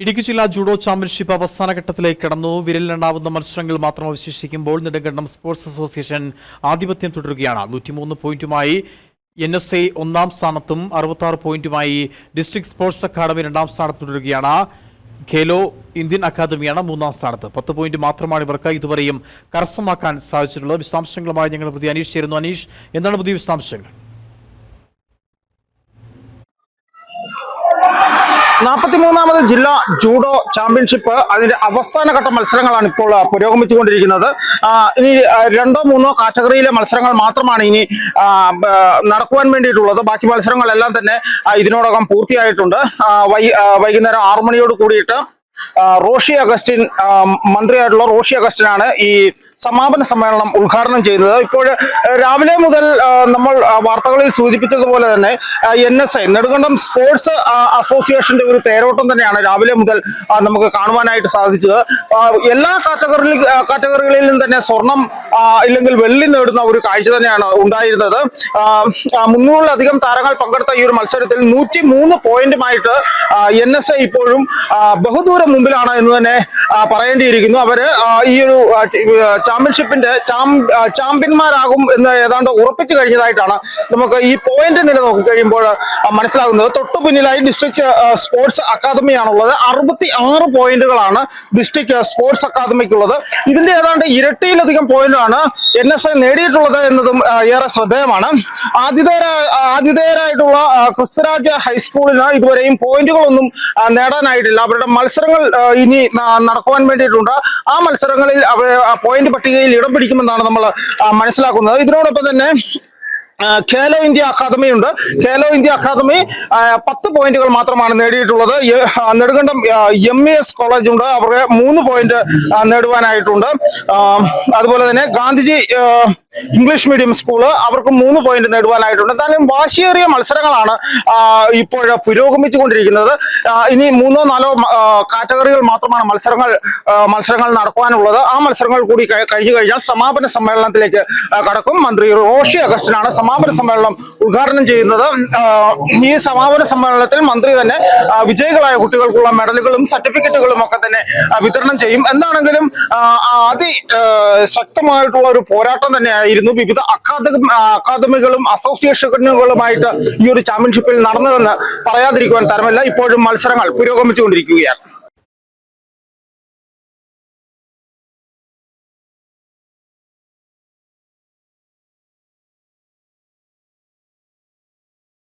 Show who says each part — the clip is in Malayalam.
Speaker 1: ഇടുക്കി ജില്ലാ ജൂഡോ ചാമ്പ്യൻഷിപ്പ് അവസാന ഘട്ടത്തിലേക്ക് കടന്നു. വിരലിലുണ്ടാവുന്ന മത്സരങ്ങൾ മാത്രം അവശേഷിക്കുമ്പോൾ നെടുങ്കണ്ടം സ്പോർട്സ് അസോസിയേഷൻ ആധിപത്യം തുടരുകയാണ്. നൂറ്റിമൂന്ന് പോയിന്റുമായി എൻ എസ് ഐ ഒന്നാം സ്ഥാനത്തും അറുപത്തി പോയിന്റുമായി ഡിസ്ട്രിക്ട് സ്പോർട്സ് അക്കാദമി രണ്ടാം സ്ഥാനത്ത് തുടരുകയാണ്. ഖേലോ ഇന്ത്യൻ അക്കാദമിയാണ് മൂന്നാം സ്ഥാനത്ത്. പത്ത് പോയിന്റ് മാത്രമാണ് ഇവർക്ക് ഇതുവരെയും കരസ്ഥമാക്കാൻ സാധിച്ചിട്ടുള്ളത്. വിശദാംശങ്ങളുമായി ഞങ്ങൾ പുതിയ അനീഷ് ചേരുന്നു. അനീഷ് എന്താണ് പുതിയ വിശദാംശങ്ങൾ?
Speaker 2: നാൽപ്പത്തിമൂന്നാമത് ജില്ലാ ജൂഡോ ചാമ്പ്യൻഷിപ്പ്. അതിന്റെ അവസാന ഘട്ട മത്സരങ്ങളാണ് ഇപ്പോൾ പുരോഗമിച്ചുകൊണ്ടിരിക്കുന്നത്. ഇനി രണ്ടോ മൂന്നോ കാറ്റഗറിയിലെ മത്സരങ്ങൾ മാത്രമാണ് ഇനി നടക്കുവാൻ വേണ്ടിയിട്ടുള്ളത്. ബാക്കി മത്സരങ്ങളെല്ലാം തന്നെ ഇതിനോടകം പൂർത്തിയായിട്ടുണ്ട്. വൈകുന്നേരം ആറു മണിയോട് കൂടിയിട്ട് റോഷി അഗസ്റ്റിൻ മന്ത്രിയായിട്ടുള്ള റോഷി അഗസ്റ്റിനാണ് ഈ സമാപന സമ്മേളനം ഉദ്ഘാടനം ചെയ്യുന്നത്. ഇപ്പോൾ രാവിലെ മുതൽ നമ്മൾ വാർത്തകളിൽ സൂചിപ്പിച്ചതുപോലെ തന്നെ N S I Nedumkandam sports അസോസിയേഷന്റെ ഒരു തേരോട്ടം തന്നെയാണ് രാവിലെ മുതൽ നമുക്ക് കാണുവാനായിട്ട് സാധിച്ചത്. എല്ലാ കാറ്റഗറി കാറ്റഗറികളിലും തന്നെ സ്വർണം ഇല്ലെങ്കിൽ വെള്ളി നേടുന്ന ഒരു കാഴ്ച തന്നെയാണ് ഉണ്ടായിരുന്നത്. മുന്നൂറിലധികം താരങ്ങൾ പങ്കെടുത്ത ഈ ഒരു മത്സരത്തിൽ നൂറ്റി മൂന്ന് പോയിന്റുമായിട്ട് എൻ എസ് ഐ ഇപ്പോഴും ആ, ബഹുദൂരം മുമ്പിലാണ് എന്ന് തന്നെ പറയേണ്ടിയിരിക്കുന്നു. അവർ ഈ ഒരു ചാമ്പ്യൻഷിപ്പിന്റെ ചാമ്പ്യന്മാരാകും എന്ന് ഏതാണ്ട് ഉറപ്പിച്ചു കഴിഞ്ഞതായിട്ടാണ് നമുക്ക് ഈ പോയിന്റ് നില നോക്കി കഴിയുമ്പോൾ മനസ്സിലാകുന്നത്. തൊട്ടു പിന്നിലായി ഡിസ്ട്രിക്ട് സ്പോർട്സ് അക്കാദമിയാണുള്ളത് അറുപത്തി ആറ് പോയിന്റുകളാണ് ഡിസ്ട്രിക്ട് സ്പോർട്സ് അക്കാദമിക്കുള്ളത് ഇതിന്റെ ഏതാണ്ട് ഇരട്ടിയിലധികം പോയിന്റാണ് എൻ എസ് ഐ നേടിയിട്ടുള്ളത് എന്നതും ഏറെ ശ്രദ്ധേയമാണ്. ആതിഥേയ ആതിഥേയരായിട്ടുള്ള ക്രിസ്തുരാജ് ഹൈസ്കൂളിന് ഇതുവരെയും പോയിന്റുകളൊന്നും നേടാനായിട്ടില്ല. അവരുടെ മത്സരങ്ങൾ ഇനി നടക്കുവാൻ വേണ്ടിയിട്ടുണ്ട്. ആ മത്സരങ്ങളിൽ പോയിന്റ് പട്ടികയിൽ ഇടം പിടിക്കുമെന്നാണ് നമ്മൾ മനസ്സിലാക്കുന്നത്. ഇതിനോടൊപ്പം തന്നെ ഖേലോ ഇന്ത്യ അക്കാദമി ഉണ്ട്. ഖേലോ ഇന്ത്യ അക്കാദമി പത്ത് പോയിന്റുകൾ മാത്രമാണ് നേടിയിട്ടുള്ളത്. Nedumkandam M E S college ഉണ്ട്. അവർക്ക് മൂന്ന് പോയിന്റ് നേടുവാനായിട്ടുണ്ട്. അതുപോലെ തന്നെ ഗാന്ധിജി ഇംഗ്ലീഷ് മീഡിയം സ്കൂൾ അവർക്ക് മൂന്ന് പോയിന്റ് നേടുവാനായിട്ടുണ്ട്. എന്തായാലും വാശിയേറിയ മത്സരങ്ങളാണ് ഇപ്പോൾ പുരോഗമിച്ചുകൊണ്ടിരിക്കുന്നത്. ഇനി മൂന്നോ നാലോ കാറ്റഗറികൾ മാത്രമാണ് മത്സരങ്ങൾ മത്സരങ്ങൾ നടക്കുവാനുള്ളത്. ആ മത്സരങ്ങൾ കൂടി കഴി- കഴിഞ്ഞു കഴിഞ്ഞാൽ സമാപന സമ്മേളനത്തിലേക്ക് കടക്കും. മന്ത്രി റോഷി അഗസ്റ്റിനാണ് സമാപന സമ്മേളനം ഉദ്ഘാടനം ചെയ്യുന്നത്. ഈ സമാപന സമ്മേളനത്തിൽ മന്ത്രി തന്നെ വിജയികളായ കുട്ടികൾക്കുള്ള മെഡലുകളും സർട്ടിഫിക്കറ്റുകളും ഒക്കെ തന്നെ വിതരണം ചെയ്യും. എന്താണെങ്കിലും അതി ശക്തമായിട്ടുള്ള ഒരു പോരാട്ടം തന്നെയായിരുന്നു വിവിധ അക്കാദമി അക്കാദമികളും അസോസിയേഷനുകളുമായിട്ട് ഈ ഒരു ചാമ്പ്യൻഷിപ്പിൽ നടന്നതെന്ന് പറയാതിരിക്കുവാൻ തരമല്ല. ഇപ്പോഴും മത്സരങ്ങൾ പുരോഗമിച്ചുകൊണ്ടിരിക്കുകയാണ്.